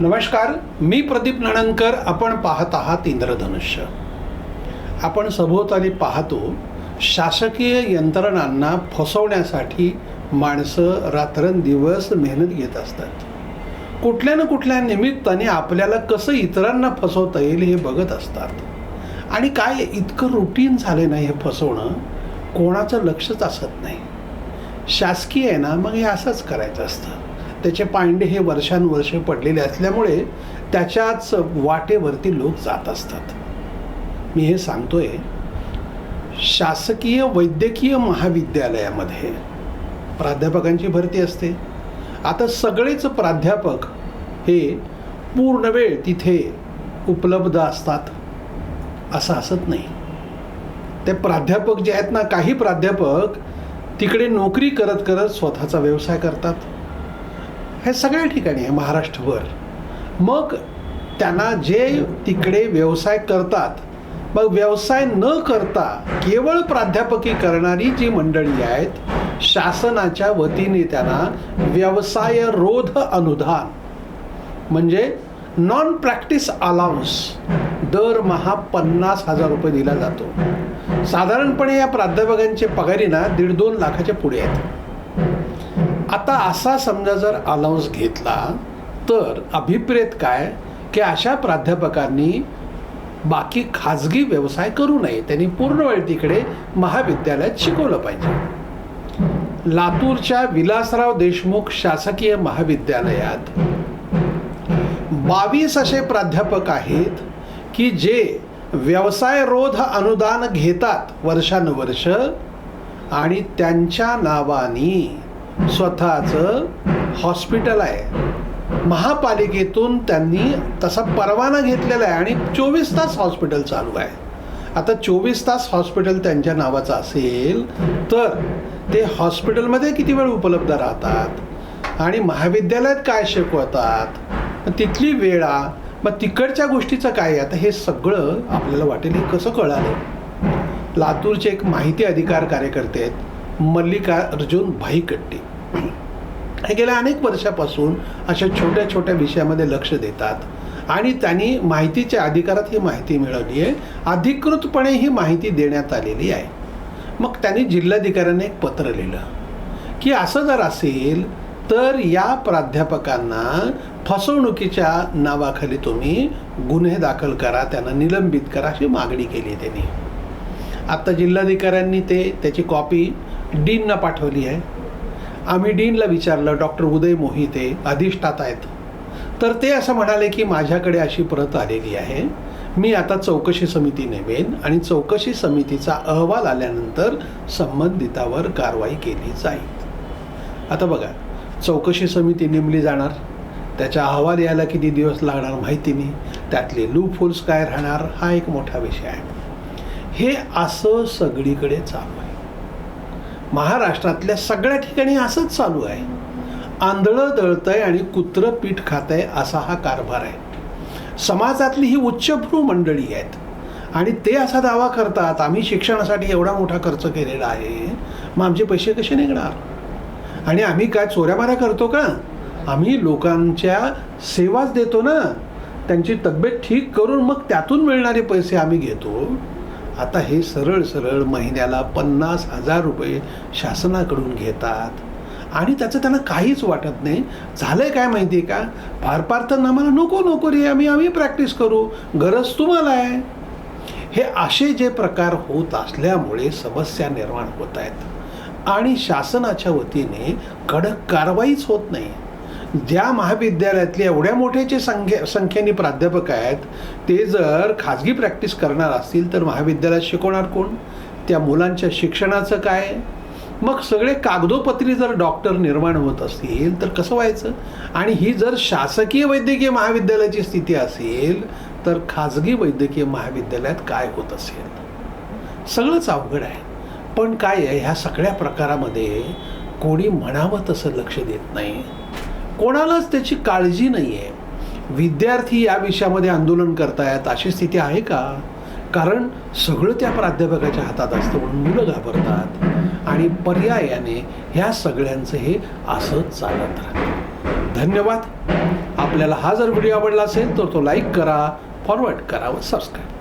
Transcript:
नमस्कार मी प्रदीप नणनकर आपण पाहत आहात इंद्रधनुष्य. आपण सभोवताली पाहतो शासकीय यंत्रणांना फसवण्यासाठी माणसं रात्रंदिवस मेहनत घेत असतात. कुठल्या ना कुठल्या निमित्ताने आपल्याला कसं इतरांना फसवता येईल हे बघत असतात. आणि काय इतकं रुटीन झालं नाही हे फसवणं कोणाचं लक्षच असत नाही. शासकीय आहे ना मग हे असंच करायचं असतं. त्याचे पांडे हे वर्षानुवर्ष पडलेले असल्यामुळे त्याच्याच वाटेवरती लोक जात असतात. मी हे सांगतोय शासकीय वैद्यकीय महाविद्यालयामध्ये प्राध्यापकांची भरती असते. आता सगळेच प्राध्यापक हे पूर्ण वेळ तिथे उपलब्ध असतात असं असत नाही. ते प्राध्यापक जे आहेत ना काही प्राध्यापक तिकडे नोकरी करत करत स्वतःचा व्यवसाय करतात. हे सगळ्या ठिकाणी आहे महाराष्ट्रभर. मग त्यांना जे तिकडे व्यवसाय करतात मग व्यवसाय न करता केवळ प्राध्यापकी करणारी जी मंडळी आहेत शासनाच्या वतीने त्यांना व्यवसाय रोध अनुदान म्हणजे नॉन प्रॅक्टिस अलाउन्स दरमहा पन्नास हजार रुपये दिला जातो. साधारणपणे या प्राध्यापकांचे पगारी ना दीड दोन लाखाच्या पुढे आहेत. आता असा समजा जर अलाउन्स घेतला तर अभिप्रेत काय? की अशा प्राध्यापकांनी बाकी खाजगी व्यवसाय करू नये. त्यांनी पूर्ण वेळ तिकडे महाविद्यालयात शिकवलं पाहिजे. लातूरच्या विलासराव देशमुख शासकीय महाविद्यालयात बावीस असे प्राध्यापक आहेत की जे व्यवसाय रोध अनुदान घेतात वर्षानुवर्ष आणि त्यांच्या नावानी स्वतःचं हॉस्पिटल आहे. महापालिकेतून त्यांनी तसा परवाना घेतलेला आहे आणि चोवीस तास हॉस्पिटल चालू आहे. आता चोवीस तास हॉस्पिटल त्यांच्या नावाचं असेल तर ते हॉस्पिटलमध्ये किती वेळ उपलब्ध राहतात? आणि महाविद्यालयात काय शिकवतात? तिथली वेळा मग तिकडच्या गोष्टीचं काय आहे? आता हे सगळं आपल्याला वाटेल हे कसं कळालं? लातूरचे एक माहिती अधिकार कार्यकर्ते आहेत. मल्लिकार्जुन भाईकट्टी. हे गेल्या अनेक वर्षापासून अशा छोट्या छोट्या विषयामध्ये लक्ष देतात आणि त्यांनी माहितीच्या अधिकारात ही माहिती मिळवली आहे. अधिकृतपणे ही माहिती देण्यात आलेली आहे. मग त्यांनी जिल्हाधिकाऱ्यांना एक पत्र लिहिलं की असं जर असेल तर या प्राध्यापकांना फसवणुकीच्या नावाखाली तुम्ही गुन्हे दाखल करा त्यांना निलंबित करा अशी मागणी केली आहे त्यांनी. आत्ता जिल्हाधिकाऱ्यांनी ते त्याची कॉपी डीनना पाठवली आहे. आम्ही डीनला विचारलं डॉक्टर उदय मोहिते अधिष्ठात आहेत. तर ते असं म्हणाले की माझ्याकडे अशी प्रत आलेली आहे. मी आता चौकशी समिती नेमेन आणि चौकशी समितीचा अहवाल आल्यानंतर संबंधितावर कारवाई केली जाईल. आता बघा चौकशी समिती नेमली जाणार. त्याचा अहवाल यायला किती दिवस लागणार माहिती नाही. त्यातले लूप होल्स काय राहणार हा एक मोठा विषय आहे. हे असं सगळीकडे चालू आहे. महाराष्ट्रातल्या सगळ्या ठिकाणी असंच चालू आहे. आंधळं दळतंय आणि कुत्रं पीठ खातंय असा हा कारभार आहे. समाजातली ही उच्चभ्रू मंडळी आहेत. आणि ते असा दावा करतात आम्ही शिक्षणासाठी एवढा मोठा खर्च केलेला आहे. मग आमचे पैसे कसे निघणार? आणि आम्ही काय चोऱ्यामाऱ्या करतो का? आम्ही लोकांच्या सेवाच देतो ना. त्यांची तब्येत ठीक करून मग त्यातून मिळणारे पैसे आम्ही घेतो. आता हे सरळ सरळ महिन्याला पन्नास हजार रुपये शासनाकडून घेतात. आणि त्याचं त्यांना काहीच वाटत नाही. झालंय काय माहिती आहे का? फार फार तर आम्हाला नको नको रे आम्ही आम्ही प्रॅक्टिस करू. गरज तुम्हाला आहे. हे असे जे प्रकार होत असल्यामुळे समस्या निर्माण होत आहेत. आणि शासनाच्या वतीने कडक कारवाईच होत नाही. ज्या महाविद्यालयातले एवढ्या मोठ्याचे संख्ये संख्येने प्राध्यापक आहेत ते जर खाजगी प्रॅक्टिस करणार असतील तर महाविद्यालयात शिकवणार कोण? त्या मुलांच्या शिक्षणाचं काय? मग सगळे कागदोपत्री जर डॉक्टर निर्माण होत असतील तर कसं व्हायचं? आणि ही जर शासकीय वैद्यकीय महाविद्यालयाची स्थिती असेल तर खाजगी वैद्यकीय महाविद्यालयात काय होत असेल? सगळंच अवघड आहे. पण काय आहे? ह्या सगळ्या प्रकारामध्ये कोणी म्हणावं तसं लक्ष देत नाही. कोणालाच त्याची काळजी नाही आहे विद्यार्थी या विषयामध्ये आंदोलन करतायत अशी स्थिती आहे का? कारण सगळं त्या प्राध्यापकाच्या हातात असतं म्हणून मुलं घाबरतात. आणि पर्यायाने ह्या सगळ्यांचं हे असं चालत राहतं. धन्यवाद. आपल्याला हा जर व्हिडिओ आवडला असेल तर तो लाईक करा फॉरवर्ड करा व सबस्क्राईब